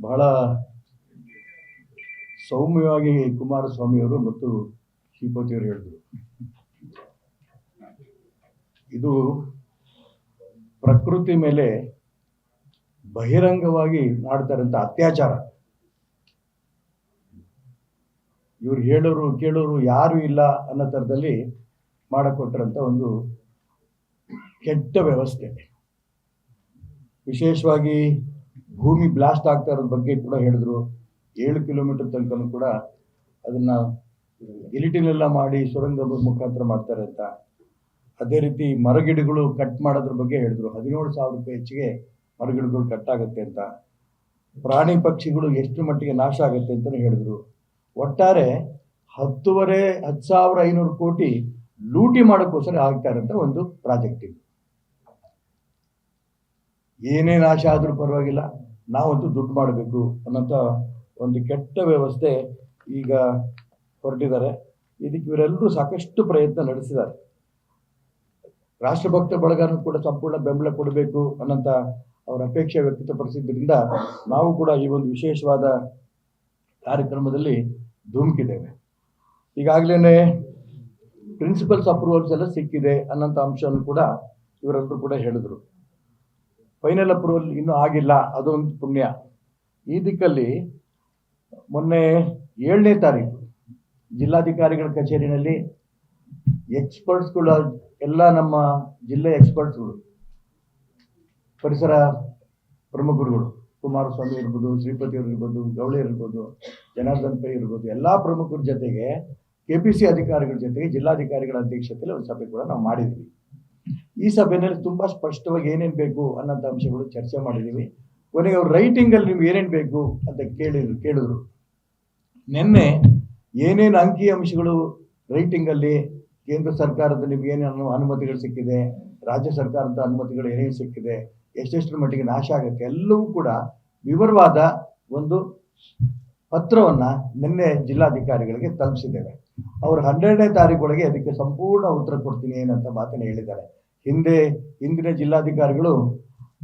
ಬಹಳ ಸೌಮ್ಯವಾಗಿ ಕುಮಾರಸ್ವಾಮಿಯವರು ಮತ್ತು ಶ್ರೀಪತಿಯವರು ಹೇಳಿದರು. ಇದು ಪ್ರಕೃತಿ ಮೇಲೆ ಬಹಿರಂಗವಾಗಿ ಮಾಡ್ತಾರಂತ ಅತ್ಯಾಚಾರ. ಇವ್ರು ಹೇಳೋರು, ಕೇಳೋರು ಯಾರು ಇಲ್ಲ ಅನ್ನೋ ಥರದಲ್ಲಿ ಮಾಡಿಕೊಟ್ರಂತ ಒಂದು ಕೆಟ್ಟ ವ್ಯವಸ್ಥೆ. ವಿಶೇಷವಾಗಿ ಭೂಮಿ ಬ್ಲಾಸ್ಟ್ ಆಗ್ತಾ ಇರೋದ್ರ ಬಗ್ಗೆ ಕೂಡ ಹೇಳಿದ್ರು. ಏಳು ಕಿಲೋಮೀಟರ್ ತನಕ ಕೂಡ ಅದನ್ನ ಗಿಲಿಟಿನೆಲ್ಲ ಮಾಡಿ ಸುರಂಗ ಮುಖಾಂತರ ಮಾಡ್ತಾರೆ ಅಂತ. ಅದೇ ರೀತಿ ಮರಗಿಡಗಳು ಕಟ್ ಮಾಡೋದ್ರ ಬಗ್ಗೆ ಹೇಳಿದ್ರು. ಹದಿನೇಳು ಸಾವಿರ ರೂಪಾಯಿ ಹೆಚ್ಚಿಗೆ ಮರಗಿಡಗಳು ಕಟ್ ಆಗುತ್ತೆ ಅಂತ. ಪ್ರಾಣಿ ಪಕ್ಷಿಗಳು ಎಷ್ಟು ಮಟ್ಟಿಗೆ ನಾಶ ಆಗುತ್ತೆ ಅಂತಲೂ ಹೇಳಿದ್ರು. ಒಟ್ಟಾರೆ ಹತ್ತುವರೆ, ಹತ್ತು ಸಾವಿರ ಐನೂರು ಕೋಟಿ ಲೂಟಿ ಮಾಡೋಕ್ಕೋಸ್ಕರ ಆಗ್ತಾ ಇರೋಂಥ ಒಂದು ಪ್ರಾಜೆಕ್ಟ್ ಇದು. ಏನೇ ನಾಶ ಆದರೂ ಪರವಾಗಿಲ್ಲ. ನಾವಂತೂ ದುಡ್ಡು ಮಾಡಬೇಕು ಅನ್ನೋಂಥ ಒಂದು ಕೆಟ್ಟ ವ್ಯವಸ್ಥೆ ಈಗ ಹೊರಟಿದ್ದಾರೆ. ಇದಕ್ಕೆ ಇವರೆಲ್ಲರೂ ಸಾಕಷ್ಟು ಪ್ರಯತ್ನ ನಡೆಸಿದ್ದಾರೆ. ರಾಷ್ಟ್ರಭಕ್ತ ಬಳಗನೂ ಕೂಡ ಸಂಪೂರ್ಣ ಬೆಂಬಲ ಕೊಡಬೇಕು ಅನ್ನೋಂಥ ಅವರ ಅಪೇಕ್ಷೆ ವ್ಯಕ್ತಪಡಿಸಿದ್ರಿಂದ ನಾವು ಕೂಡ ಈ ಒಂದು ವಿಶೇಷವಾದ ಕಾರ್ಯಕ್ರಮದಲ್ಲಿ ಧುಮುಕಿದ್ದೇವೆ. ಈಗಾಗಲೇ ಪ್ರಿನ್ಸಿಪಲ್ಸ್ ಅಪ್ರೂವಲ್ಸ್ ಎಲ್ಲ ಸಿಕ್ಕಿದೆ ಅನ್ನೋಂಥ ಅಂಶವನ್ನು ಕೂಡ ಇವರೆಲ್ಲರೂ ಕೂಡ ಹೇಳಿದ್ರು. ಫೈನಲ್ ಅಪ್ರೂವಲ್ ಇನ್ನೂ ಆಗಿಲ್ಲ. ಅದೊಂದು ಪುಣ್ಯ. ಈ ದಿಕ್ಕಲ್ಲಿ ಮೊನ್ನೆ ಏಳನೇ ತಾರೀಕು ಜಿಲ್ಲಾಧಿಕಾರಿಗಳ ಕಚೇರಿನಲ್ಲಿ ಎಕ್ಸ್ಪರ್ಟ್ಸ್ಗಳು ಎಲ್ಲ ನಮ್ಮ ಜಿಲ್ಲೆ ಎಕ್ಸ್ಪರ್ಟ್ಸ್ಗಳು ಪರಿಸರ ಪ್ರಮುಖರುಗಳು, ಕುಮಾರಸ್ವಾಮಿ ಇರ್ಬೋದು, ಶ್ರೀಪತಿ ಅವರು ಇರ್ಬೋದು, ಗೌಳಿ ಇರ್ಬೋದು, ಜನಾರ್ದನ್ ಪೈ ಇರ್ಬೋದು, ಎಲ್ಲ ಪ್ರಮುಖರ ಜೊತೆಗೆ ಕೆ ಪಿ ಸಿ ಅಧಿಕಾರಿಗಳ ಜೊತೆಗೆ ಜಿಲ್ಲಾಧಿಕಾರಿಗಳ ಅಧ್ಯಕ್ಷತೆಯಲ್ಲಿ ಒಂದು ಸಭೆ ಕೂಡ ನಾವು ಮಾಡಿದ್ವಿ. ಈ ಸಭೆಯಲ್ಲಿ ತುಂಬ ಸ್ಪಷ್ಟವಾಗಿ ಏನೇನು ಬೇಕು ಅನ್ನೋಂಥ ಅಂಶಗಳು ಚರ್ಚೆ ಮಾಡಿದ್ದೀವಿ ಕೊನೆಗೆ ಅವ್ರು ರೈಟಿಂಗಲ್ಲಿ ನಿಮ್ಗೆ ಏನೇನು ಬೇಕು ಅಂತ ಕೇಳಿದ್ರು ಕೇಳಿದ್ರು. ನಿನ್ನೆ ಏನೇನು ಅಂಕಿ ಅಂಶಗಳು ರೈಟಿಂಗಲ್ಲಿ ಕೇಂದ್ರ ಸರ್ಕಾರದ ನಿಮ್ಗೆ ಏನೇನು ಅನುಮತಿಗಳು ಸಿಕ್ಕಿದೆ, ರಾಜ್ಯ ಸರ್ಕಾರದ ಅನುಮತಿಗಳು ಏನೇನು ಸಿಕ್ಕಿದೆ, ಎಷ್ಟೆಷ್ಟರ ಮಟ್ಟಿಗೆ ನಾಶ ಆಗುತ್ತೆ ಎಲ್ಲವೂ ಕೂಡ ವಿವರವಾದ ಒಂದು ಪತ್ರವನ್ನು ನಿನ್ನೆ ಜಿಲ್ಲಾಧಿಕಾರಿಗಳಿಗೆ ತಲುಪಿಸಿದ್ದೇವೆ. ಅವರು ಹನ್ನೆರಡನೇ ತಾರೀಕೊಳಗೆ ಅದಕ್ಕೆ ಸಂಪೂರ್ಣ ಉತ್ತರ ಕೊಡ್ತೀನಿ ಏನಂತ ಮಾತನ್ನು ಹೇಳಿದ್ದಾರೆ. ಹಿಂದೆ ಹಿಂದಿನ ಜಿಲ್ಲಾಧಿಕಾರಿಗಳು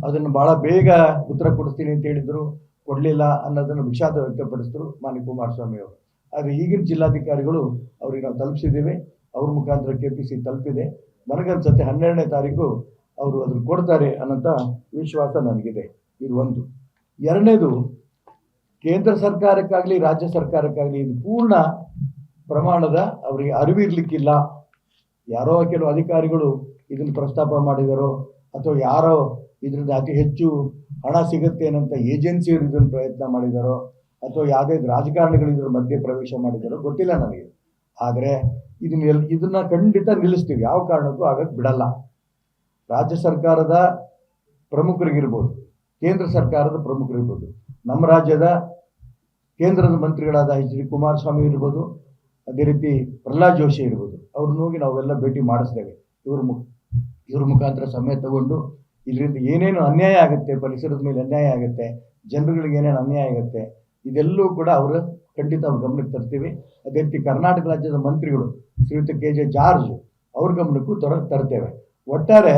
ಅದನ್ನು ಬಹಳ ಬೇಗ ಉತ್ತರ ಕೊಡಿಸ್ತೀನಿ ಅಂತ ಹೇಳಿದ್ರು. ಕೊಡಲಿಲ್ಲ ಅನ್ನೋದನ್ನು ವಿಷಾದ ವ್ಯಕ್ತಪಡಿಸಿದ್ರು ಮಾನ್ಯ ಕುಮಾರಸ್ವಾಮಿ ಅವರು. ಆದರೆ ಈಗಿನ ಜಿಲ್ಲಾಧಿಕಾರಿಗಳು ಅವ್ರಿಗೆ ನಾವು ತಲುಪಿಸಿದ್ದೇವೆ. ಅವ್ರ ಮುಖಾಂತರ ಕೆ ಪಿ ಸಿ ತಲುಪಿದೆ. ನನಗನ್ಸುತ್ತೆ ಹನ್ನೆರಡನೇ ತಾರೀಕು ಅವರು ಅದನ್ನು ಕೊಡ್ತಾರೆ ಅನ್ನೋಂಥ ವಿಶ್ವಾಸ ನನಗಿದೆ. ಇದು ಒಂದು. ಎರಡನೇದು, ಕೇಂದ್ರ ಸರ್ಕಾರಕ್ಕಾಗಲಿ, ರಾಜ್ಯ ಸರ್ಕಾರಕ್ಕಾಗಲಿ ಇದು ಪೂರ್ಣ ಪ್ರಮಾಣದ ಅವರಿಗೆ ಅರಿವಿರಲಿಕ್ಕಿಲ್ಲ. ಯಾರೋ ಕೆಲವು ಅಧಿಕಾರಿಗಳು ಇದನ್ನು ಪ್ರಸ್ತಾಪ ಮಾಡಿದರೋ ಅಥವಾ ಯಾರೋ ಇದರಿಂದ ಅತಿ ಹೆಚ್ಚು ಹಣ ಸಿಗುತ್ತೆ ಅನ್ನೋಂಥ ಏಜೆನ್ಸಿಯವರು ಇದನ್ನು ಪ್ರಯತ್ನ ಮಾಡಿದಾರೋ ಅಥವಾ ಯಾವುದೇ ರಾಜಕಾರಣಿಗಳು ಇದ್ರ ಮಧ್ಯೆ ಪ್ರವೇಶ ಮಾಡಿದಾರೋ ಗೊತ್ತಿಲ್ಲ ನನಗೆ ಆದರೆ ಇದನ್ನ ಎಲ್ ಇದನ್ನ ಖಂಡಿತ ನಿಲ್ಲಿಸ್ತೀವಿ. ಯಾವ ಕಾರಣಕ್ಕೂ ಆಗಕ್ಕೆ ಬಿಡಲ್ಲ. ರಾಜ್ಯ ಸರ್ಕಾರದ ಪ್ರಮುಖರಿಗಿರ್ಬೋದು, ಕೇಂದ್ರ ಸರ್ಕಾರದ ಪ್ರಮುಖರಿರ್ಬೋದು, ನಮ್ಮ ರಾಜ್ಯದ ಕೇಂದ್ರದ ಮಂತ್ರಿಗಳಾದ ಎಚ್ ಡಿ ಕುಮಾರಸ್ವಾಮಿ ಇರ್ಬೋದು, ಅದೇ ರೀತಿ ಪ್ರಹ್ಲಾದ್ ಜೋಶಿ ಇರ್ಬೋದು, ಅವ್ರನ್ನ ಹೋಗಿ ನಾವೆಲ್ಲ ಭೇಟಿ ಮಾಡಿಸ್ತೇವೆ ಇವರು ಮುಖ ಇವ್ರ ಮುಖಾಂತರ ಸಮಯ ತಗೊಂಡು ಇದರಿಂದ ಏನೇನು ಅನ್ಯಾಯ ಆಗುತ್ತೆ, ಪರಿಸರದ ಮೇಲೆ ಅನ್ಯಾಯ ಆಗುತ್ತೆ, ಜನರುಗಳಿಗೆ ಏನೇನು ಅನ್ಯಾಯ ಆಗುತ್ತೆ, ಇದೆಲ್ಲವೂ ಕೂಡ ಅವರು ಖಂಡಿತ ಅವ್ರ ಗಮನಕ್ಕೆ ತರ್ತೀವಿ. ಅದೇ ರೀತಿ ಕರ್ನಾಟಕ ರಾಜ್ಯದ ಮಂತ್ರಿಗಳು ಶ್ರೀಯುತ ಕೆ ಜೆ ಜಾರ್ಜ್ ಅವ್ರ ಗಮನಕ್ಕೂ ತರ, ತರ್ತೇವೆ. ಒಟ್ಟಾರೆ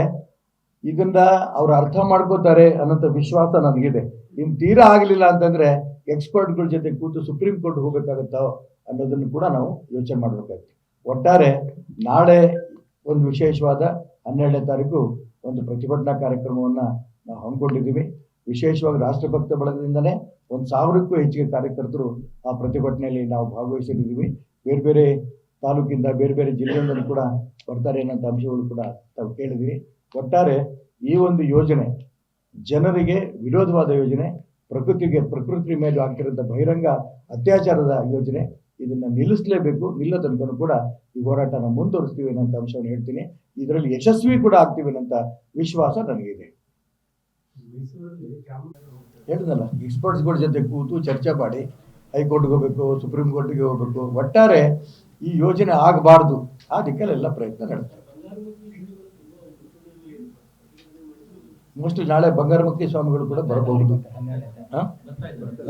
ಇದನ್ನ ಅವ್ರು ಅರ್ಥ ಮಾಡ್ಕೋತಾರೆ ಅನ್ನೋಂಥ ವಿಶ್ವಾಸ ನನಗಿದೆ ಇನ್ನು ತೀರಾ ಆಗಲಿಲ್ಲ ಅಂತಂದ್ರೆ ಎಕ್ಸ್ಪರ್ಟ್ಗಳ ಜೊತೆ ಕೂತು ಸುಪ್ರೀಂ ಕೋರ್ಟ್ ಹೋಗಬೇಕಾಗತ್ತೋ ಅನ್ನೋದನ್ನು ಕೂಡ ನಾವು ಯೋಚನೆ ಮಾಡಬೇಕಾಗುತ್ತೆ. ಒಟ್ಟಾರೆ ನಾಳೆ ಒಂದು ವಿಶೇಷವಾದ ಹನ್ನೆರಡನೇ ತಾರೀಕು ಒಂದು ಪ್ರತಿಭಟನಾ ಕಾರ್ಯಕ್ರಮವನ್ನು ನಾವು ಹಮ್ಮಿಕೊಂಡಿದ್ದೀವಿ. ವಿಶೇಷವಾಗಿ ರಾಷ್ಟ್ರಭಕ್ತ ಬಳಗದಿಂದಲೇ ಒಂದು ಸಾವಿರಕ್ಕೂ ಹೆಚ್ಚಿಗೆ ಕಾರ್ಯಕರ್ತರು ಆ ಪ್ರತಿಭಟನೆಯಲ್ಲಿ ನಾವು ಭಾಗವಹಿಸಿದ್ದೀವಿ ಬೇರೆ ಬೇರೆ ತಾಲೂಕಿಂದ ಬೇರೆ ಬೇರೆ ಜಿಲ್ಲೆಯಿಂದಲೂ ಕೂಡ ಬರ್ತಾರೆ ಅನ್ನೋಂಥ ಅಂಶಗಳು ಕೂಡ ತಾವು ಕೇಳಿದ್ವಿ ಒಟ್ಟಾರೆ ಈ ಒಂದು ಯೋಜನೆ ಜನರಿಗೆ ವಿರೋಧವಾದ ಯೋಜನೆ, ಪ್ರಕೃತಿಗೆ ಪ್ರಕೃತಿ ಮೇಲೆ ಆಗ್ತಿರೋಂಥ ಬಹಿರಂಗ ಅತ್ಯಾಚಾರದ ಯೋಜನೆ ಇದನ್ನ ನಿಲ್ಲಿಸಲೇಬೇಕು. ನಿಲ್ಲೋ ತನಕನೂ ಕೂಡ ಈ ಹೋರಾಟನ ಮುಂದುವರಿಸ್ತೀವಿ ಅನ್ನೋಂಥ ಅಂಶವನ್ನು ಹೇಳ್ತೀನಿ. ಇದರಲ್ಲಿ ಯಶಸ್ವಿ ಕೂಡ ಆಗ್ತೀವಿ ಅನ್ನೋಂಥ ವಿಶ್ವಾಸ ನನಗಿದೆ. ಹೇಳಿದ್ನಲ್ಲ ಎಕ್ಸ್ಪರ್ಟ್ಸ್ಗಳ ಜೊತೆ ಕೂತು ಚರ್ಚೆ ಮಾಡಿ ಹೈಕೋರ್ಟ್ಗೆ ಹೋಗ್ಬೇಕು ಸುಪ್ರೀಂ ಕೋರ್ಟ್ಗೆ ಹೋಗ್ಬೇಕು. ಒಟ್ಟಾರೆ ಈ ಯೋಜನೆ ಆಗಬಾರ್ದು. ಆ ದಿಕ್ಕಲ್ಲೆಲ್ಲ ಪ್ರಯತ್ನ ನಡೆಸ್ತಾರೆ ಮೋಸ್ಟ್ಲಿ ನಾಳೆ ಬಂಗಾರಮುಖಿ ಸ್ವಾಮಿಗಳು ಕೂಡ ಬರಬಹುದು?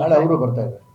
ನಾಳೆ ಅವರು ಬರ್ತಾ ಇದ್ದಾರೆ.